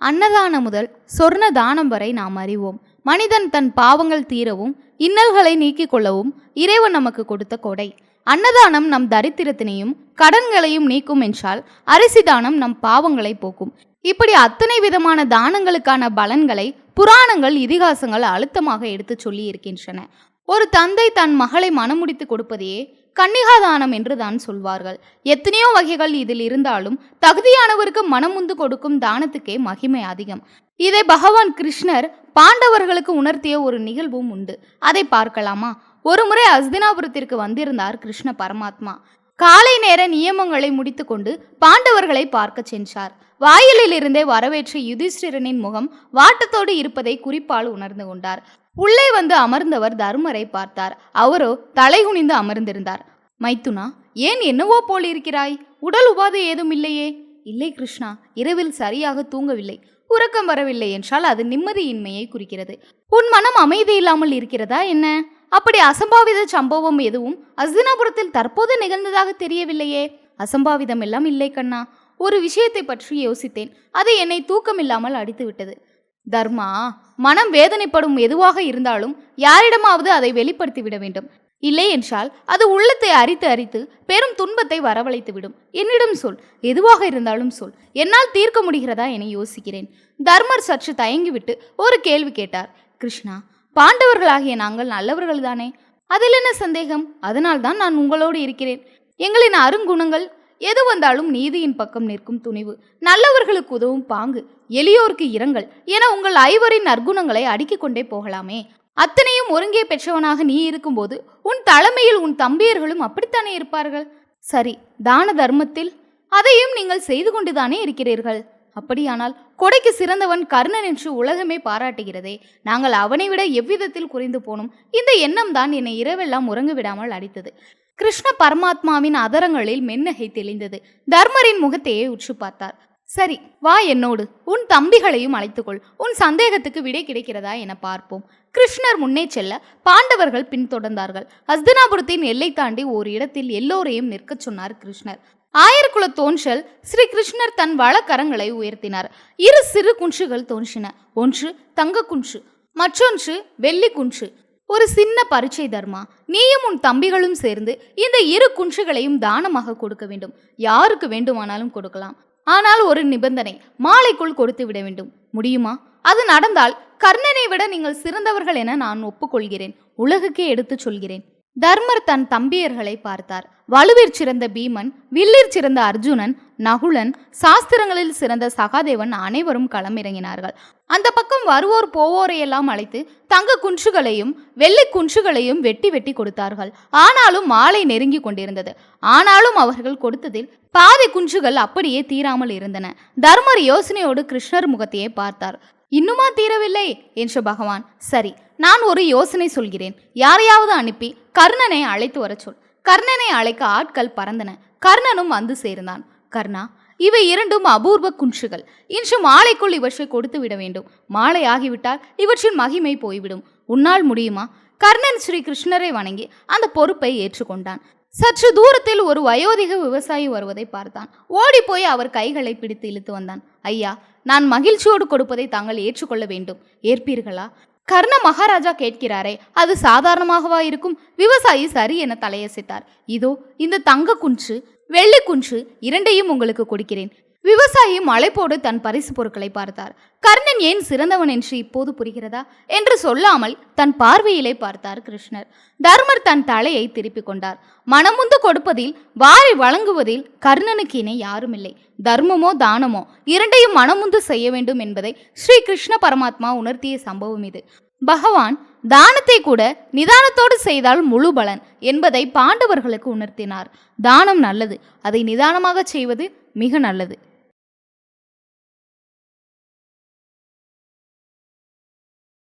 அன்னதானம் முதல் சொர்ண தானம் வரை நாம் அறிவோம். மனிதன் தன் பாவங்கள் தீரவும் இன்னல்களை நீக்கிக் கொள்ளவும் இறைவன் நமக்கு கொடுத்த கொடை. அன்னதானம் நம் தரித்திரத்தினையும் கடன்களையும் நீக்கும் என்றால் அரிசி தானம் நம் பாவங்களை போக்கும். இப்படி அத்தனை விதமான தானங்களுக்கான பலன்களை புராணங்கள் இதிகாசங்கள் அழுத்தமாக எடுத்துச் சொல்லி இருக்கின்றன ஒரு தந்தை தன் மகளை மனமுடித்து கொடுப்பதையே கன்னிகாதானம் என்று தான் சொல்வார்கள். எத்தனையோ வகைகள் இதில் இருந்தாலும் தகுதியானவருக்கு மனமுந்து கொடுக்கும் தானத்துக்கே மகிமை அதிகம். இதை பகவான் கிருஷ்ணர் பாண்டவர்களுக்கு உணர்த்திய ஒரு நிகழ்வும் உண்டு. அதை பார்க்கலாமா? ஒருமுறை அஸ்தினாபுரத்திற்கு வந்திருந்தார் கிருஷ்ண பரமாத்மா. காலை நேர நியமங்களை முடித்துக்கொண்டு பாண்டவர்களை பார்க்க சென்றார். வாயிலில் இருந்தே வரவேற்ற யுதிஷ்டிரனின் முகம் வாட்டத்தோடு இருப்பதை குறிப்பால் உணர்ந்து கொண்டார். உள்ளே வந்து அமர்ந்தவர் தர்மரை பார்த்தார். அவரோ தலைகுனிந்து அமர்ந்திருந்தார். மைத்துனா ஏன் என்னவோ போல் இருக்கிறாய் உடல் உபாதை ஏதும் இல்லையே? இல்லை கிருஷ்ணா இரவில் சரியாக தூங்கவில்லை. உறக்கம் வரவில்லை என்றால் அது நிம்மதியின்மையை குறிக்கிறது. உன் மனம் அமைதி இல்லாமல் இருக்கிறதா என்ன? அப்படி அசம்பாவித சம்பவம் எதுவும் அஸ்தினாபுரத்தில் தற்போது நிகழ்ந்ததாக தெரியவில்லையே. அசம்பாவிதம் எல்லாம் இல்லை கண்ணா. ஒரு விஷயத்தை பற்றி யோசித்தேன். அது என்னை தூக்கமில்லாமல் அடித்துவிட்டது. தர்மா மனம் வேதனைப்படும் எதுவாக இருந்தாலும் யாரிடமாவது அதை வெளிப்படுத்தி விட வேண்டும். இல்லை என்றால் அது உள்ளத்தை அரித்து அரித்து பெரும் துன்பத்தை வரவழைத்து விடும் என்னிடம் சொல் எதுவாக இருந்தாலும் சொல். என்னால் தீர்க்க முடிகிறதா என யோசிக்கிறேன். தர்மர் சற்று தயங்கிவிட்டு ஒரு கேள்வி கேட்டார். கிருஷ்ணா பாண்டவர்களாகிய நாங்கள் நல்லவர்கள்தானே? அதில் என்ன சந்தேகம்? அதனால்தான் நான் உங்களோடு இருக்கிறேன். எங்களின் அருங்குணங்கள் எது வந்தாலும் நீதியின் பக்கம் நிற்கும் துணிவு. நல்லவர்களுக்கு உதவும் பாங்கு எளியோருக்கு இரங்கல் என உங்கள் ஐவரின் நற்குணங்களை அடுக்கிக் கொண்டே போகலாமே. அத்தனையும் ஒருங்கே பெற்றவனாக நீ இருக்கும்போது உன் தலைமையில் உன் தம்பியர்களும் அப்படித்தானே இருப்பார்கள்? சரி தான தர்மத்தில் அதையும் நீங்கள் செய்து கொண்டுதானே இருக்கிறீர்கள். அப்படியானால் கொடைக்கு சிறந்தவன் கர்ணன் என்று உலகமே பாராட்டுகிறதே. நாங்கள் அவனை விட எவ்விதத்தில் குறைந்து போனோம்? இந்த எண்ணம் தான் என்னை இரவெல்லாம் உறங்க விடாமல் அடித்தது. கிருஷ்ண பரமாத்மாவின் அதரங்களில் மென்னகை தெளிந்தது. தர்மரின் முகத்தையே உற்று பார்த்தார். சரி வா என்னோடு. உன் தம்பிகளையும் அழைத்துக்கொள். உன் சந்தேகத்துக்கு விடை கிடைக்கிறதா என பார்ப்போம். கிருஷ்ணர் முன்னே செல்ல பாண்டவர்கள் பின்தொடர்ந்தார்கள் ஹஸ்தினாபுரத்தின் எல்லை தாண்டி ஒரு இடத்தில் எல்லோரையும் நிற்கச் சொன்னார் கிருஷ்ணர். ஆயர்குல தோன்றல் ஸ்ரீ கிருஷ்ணர் தன் வளக்கரங்களை உயர்த்தினார். இரு சிறு குன்றுகள் தோன்றின. ஒன்று தங்க குன்று மற்றொன்று வெள்ளி குன்று. ஒரு சின்ன பரீட்சை தர்மா. நீயும் உன் தம்பிகளும் சேர்ந்து இந்த இரு குன்றுகளையும் தானமாக கொடுக்க வேண்டும். யாருக்கு வேண்டுமானாலும் கொடுக்கலாம். ஆனால் ஒரு நிபந்தனை மாலைக்குள் கொடுத்து விட வேண்டும். முடியுமா? அது நடந்தால் கர்ணனை விட நீங்கள் சிறந்தவர்கள் என நான் ஒப்புக்கொள்கிறேன். உலகுக்கே எடுத்துச் சொல்கிறேன். தர்மர் தன் தம்பியர்களை பார்த்தார். வலுவிற் சிறந்த பீமன் வில்லிற் சிறந்த அர்ஜுனன் நகுலன் சாஸ்திரங்களில் சிறந்த சகாதேவன் அனைவரும் களமிறங்கினார்கள். அந்த பக்கம் வருவோர் போவோரையெல்லாம் அழைத்து தங்க குன்றுகளையும் வெள்ளை குன்றுகளையும் வெட்டி வெட்டி கொடுத்தார்கள். ஆனாலும் மாலை நெருங்கி கொண்டிருந்தது. ஆனாலும் அவர்கள் கொடுத்ததில் பாதி குன்றுகள் அப்படியே தீராமல் இருந்தன. தர்மர் யோசனையோடு கிருஷ்ணர் முகத்தையே பார்த்தார். இன்னுமா தீரவில்லை? என்ற பகவான் சரி நான் ஒரு யோசனை சொல்கிறேன். யாரையாவது அனுப்பி கர்ணனை அழைத்து வரச் சொல் கர்ணனை அழைக்க ஆட்கள் பறந்தன. கர்ணனும் வந்து சேர்ந்தான். கர்ணா இவை இரண்டும் அபூர்வ குன்றுகள். இன்று மாலைக்குள் இவற்றை கொடுத்து விட வேண்டும். மாலை ஆகிவிட்டால் இவற்றின் மகிமை போய்விடும். உன்னால் முடியுமா? கர்ணன் ஸ்ரீ கிருஷ்ணரை வணங்கி அந்த பொறுப்பை ஏற்றுக்கொண்டான். சற்று தூரத்தில் ஒரு வயோதிக விவசாயி வருவதை பார்த்தான். ஓடிப்போய் அவர் கைகளை பிடித்து இழுத்து வந்தான். ஐயா நான் மகிழ்ச்சியோடு கொடுப்பதை தாங்கள் ஏற்றுக்கொள்ள வேண்டும். ஏற்பீர்களா? கர்ண மகாராஜா கேட்கிறாரே அது சாதாரணமாகவா இருக்கும்? விவசாயி சரி என தலையசைத்தார். இதோ இந்த தங்க குன்று வெள்ளி குன்று இரண்டையும் உங்களுக்கு கொடுக்கிறேன். விவசாயி மலைப்போடு தன் பரிசு பொருட்களை பார்த்தார். கர்ணன் ஏன் சிறந்தவன் என்று இப்போது புரிகிறதா? என்று சொல்லாமல் தன் பார்வையிலே பார்த்தார் கிருஷ்ணர். தர்மர் தன் தலையை திருப்பிக் கொண்டார். மனமுந்து கொடுப்பதில் வாரி வழங்குவதில் கர்ணனுக்கு இணை யாருமில்லை. தர்மமோ தானமோ இரண்டையும் மனமுந்து செய்ய வேண்டும் என்பதை ஸ்ரீ கிருஷ்ண பரமாத்மா உணர்த்திய சம்பவம் இது. பகவான் தானத்தை கூட நிதானத்தோடு செய்தால் முழு பலன் என்பதை பாண்டவர்களுக்கு உணர்த்தினார். தானம் நல்லது. அதை நிதானமாக செய்வது மிக நல்லது.